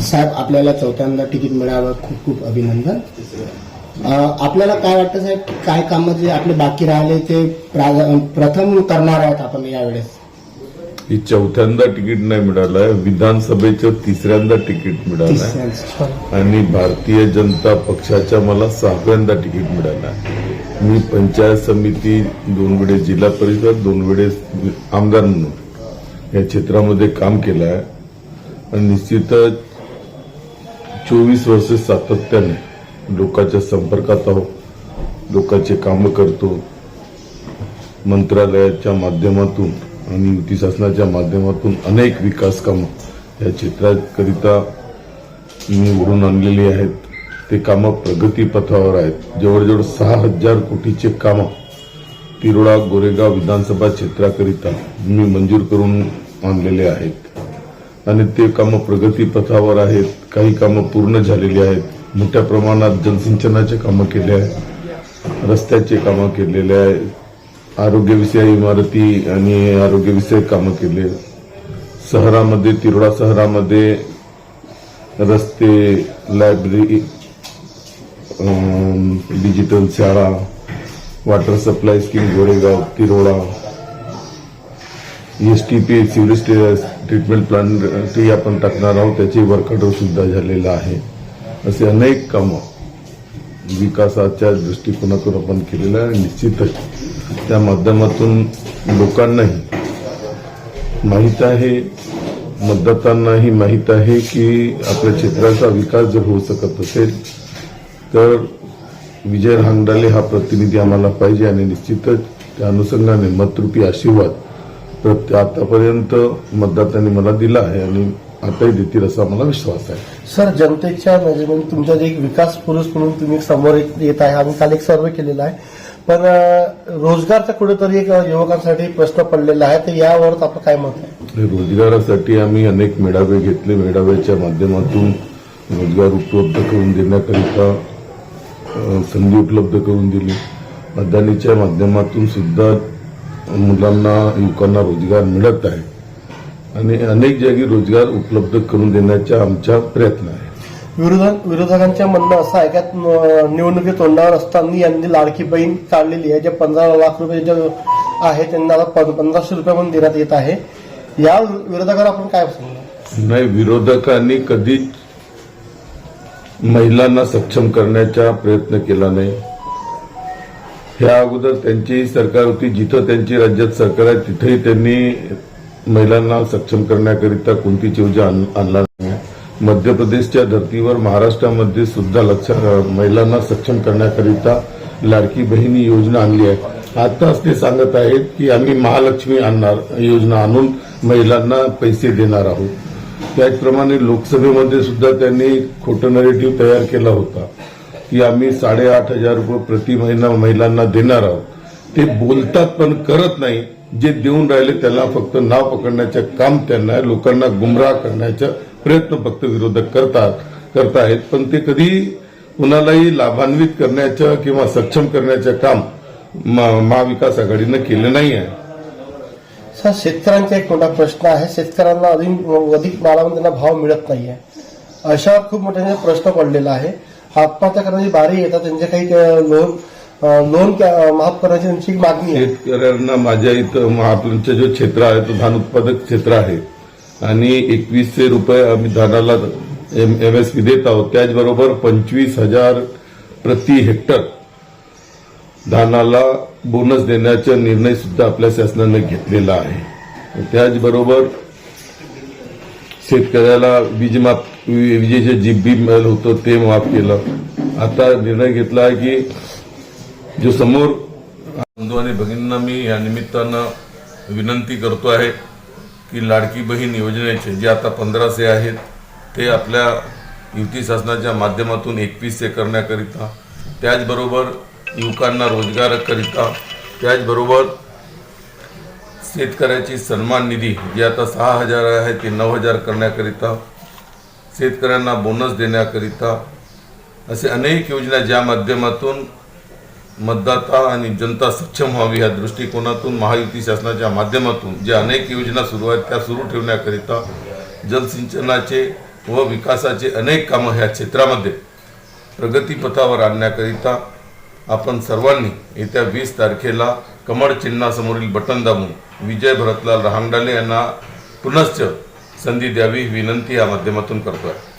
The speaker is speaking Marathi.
साहेब आपल्याला चौथ्यांदा तिकीट मिळावं खूप खूप अभिनंदन. आपल्याला काय वाटतं साहेब काय कामं जे आपले बाकी राहिले ते प्रा- प्रथम करणार आहोत आपण यावेळेस? ही चौथ्यांदा तिकीट नाही मिळालंय विधानसभेचं तिसऱ्यांदा तिकीट मिळालंय. आणि भारतीय जनता पक्षाच्या मला सहाव्यांदा तिकीट मिळालं आहे. मी पंचायत समिती दोन वेळेस जिल्हा परिषद दोन वेळेस आमदार म्हणून. या क्षेत्रामध्ये काम केलं आहे आणि निश्चितच चोवीस वर्ष सातत्याने लोकांच्या संपर्कात आहोत. लोकांचे कामं करतो. मंत्रालयाच्या माध्यमातून आणि युती शासनाच्या माध्यमातून अनेक विकास कामं या क्षेत्राकरिता मी उडून आणलेली आहेत. ते कामं प्रगतीपथावर आहेत. जवळजवळ सहा हजार कोटीचे कामं तिरोडा गोरेगाव विधानसभा क्षेत्राकरिता मी मंजूर करून आणलेले आहेत. आणि ते कामं प्रगतीपथावर आहेत काही कामं पूर्ण झालेली आहेत. मोठ्या प्रमाणात जलसिंचनाचे कामं केले आहेत रस्त्याचे कामं केलेले आहेत आरोग्यविषयक इमारती आणि आरोग्यविषयक कामं केले. शहरामध्ये तिरोडा शहरामध्ये रस्ते लायब्ररी डिजिटल शाळा water supply scheme Goregaon Tiroda P civil treatment plant आपण टाकणार आहोत. त्याचे वर्कआउट सुद्धा झालेलं आहे. असे अनेक कामं विकासाच्या दृष्टिकोनातून आपण केलेलं आहे. आणि निश्चितच त्या माध्यमातून लोकांनाही माहीत आहे मतदातांनाही माहीत आहे की आपल्या क्षेत्राचा विकास जर होऊ शकत असेल तर विजय रांगडाले हा प्रतिनिधी आम्हाला पाहिजे आणि निश्चितच त्या अनुषंगाने मतरूपी आशीर्वाद प्रत- आतापर्यंत मतदातांनी मला दिला आहे आणि आताही देतील असा मला विश्वास आहे. सर जनतेच्या नजरेमध्ये तुमचा जे एक विकास पुरुष म्हणून तुम्ही समोर येत आहे आम्ही काल एक सर्वे केलेला आहे. पण रोजगारचा कुठेतरी एक युवकांसाठी प्रश्न पडलेला आहे तर यावर आपलं काय मत आहे? रोजगारासाठी आम्ही अनेक मेळावे घेतले. मेळाव्याच्या माध्यमातून रोजगार उपलब्ध करून देण्याकरिता संधी उपलब्ध करून दिली. अदानीच्या माध्यमातून सुद्धा मुलांना युवकांना रोजगार मिळत आहे. आणि अनेक जागी रोजगार उपलब्ध करून देण्याचा आमचा प्रयत्न आहे. विरोधक विरोधकांच्या म्हणणं असं आहे की निवडणुकी तोंडावर असताना यांनी लाडकी बहीण काढलेली आहे. जे पंधरा लाख रुपये जे आहे त्यांना आता पंधराशे रुपये म्हणून देण्यात येत आहे. या विरोधकावर आपण काय सांगणार नाही विरोधकांनी कधीच महिलांना सक्षम करण्याचा प्रयत्न केला नाही. ह्या अगोदर त्यांची सरकार होती जिथं त्यांची राज्यात सरकार आहे तिथेही त्यांनी महिलांना सक्षम करण्याकरिता कोणतीच योजना आणला नाही. मध्य प्रदेशच्या धर्तीवर महाराष्ट्रामध्ये सुद्धा लक्ष महिलांना सक्षम करण्याकरिता लाडकी बहिणी योजना आणली आहे. आताच ते सांगत आहेत की आम्ही महालक्ष्मी आणणार योजना आणून महिलांना पैसे देणार आहोत. त्याचप्रमाणे लोकसभेमध्ये सुद्धा त्यांनी खोटं नरेटिव्ह तयार केला होता की आम्ही साडेआठ हजार रुपये प्रति महिना महिलांना देणार आहोत. ते बोलतात पण करत नाही. जे देऊन राहिले त्याला फक्त नाव पकडण्याचं काम त्यांना लोकांना गुमराह करण्याचा प्रयत्न फक्त विरोधक करतात करतायत पण ते कधी कुणालाही लाभान्वित करण्याचं किंवा सक्षम करण्याचं काम म- महाविकास आघाडीनं केलं नाही आहे. हा शेतकऱ्यांचा एक मोठा प्रश्न आहे. शेतकऱ्यांना अधिक अधिक मालामध्ये त्यांना भाव मिळत नाहीये. अशा खूप मोठ्या प्रश्न पडलेला आहे. आत्महत्या करण्याची बारी येतात. त्यांचे काही लोन लोन माफ करण्याची त्यांची मागणी आहे. शेतकऱ्यांना माझ्या इथं मग आपलं जो क्षेत्र आहे तो धान उत्पादक क्षेत्र आहे. आणि एकवीसशे रुपये आम्ही धानाला एम एस पी देत आहोत. त्याचबरोबर पंचवीस हजार प्रति हेक्टर धानाला बोनस देण्याचा निर्णय सुद्धा आपल्या शासनाने घेतलेला आहे. त्याचबरोबर शेतकऱ्याला वीज माफ विजेचे जी बी मिळालं होतं ते माफ केलं. आता निर्णय घेतला आहे की जो समोर बंधू आणि भगिनींना मी या निमित्तानं विनंती करतो आहे की लाडकी बहीण योजनेचे जे आता पंधराशे आहेत ते आपल्या युती शासनाच्या माध्यमातून एकवीसशे करण्याकरिता त्याचबरोबर युवकांना रोजगाराकरिता त्याचबरोबर शेतकऱ्याची सन्मान निधी जी आता सहा हजार आहे ती नऊ हजार करण्याकरिता शेतकऱ्यांना बोनस देण्याकरिता असे अनेक योजना ज्या माध्यमातून मतदाता आणि जनता सक्षम व्हावी या दृष्टिकोनातून महायुती शासनाच्या माध्यमातून ज्या अनेक योजना सुरू आहेत त्या सुरू ठेवण्याकरिता जलसिंचनाचे व विकासाचे अनेक कामं ह्या क्षेत्रामध्ये प्रगतीपथावर आणण्याकरिता आपण सर्वांनी येत्या वीस तारखेला कमळ चिन्हासमोरील बटन दाबून विजय भरतलाल रहांगडाले यांना पुनश्च संधी द्यावी ही विनंती या माध्यमातून करतो आहे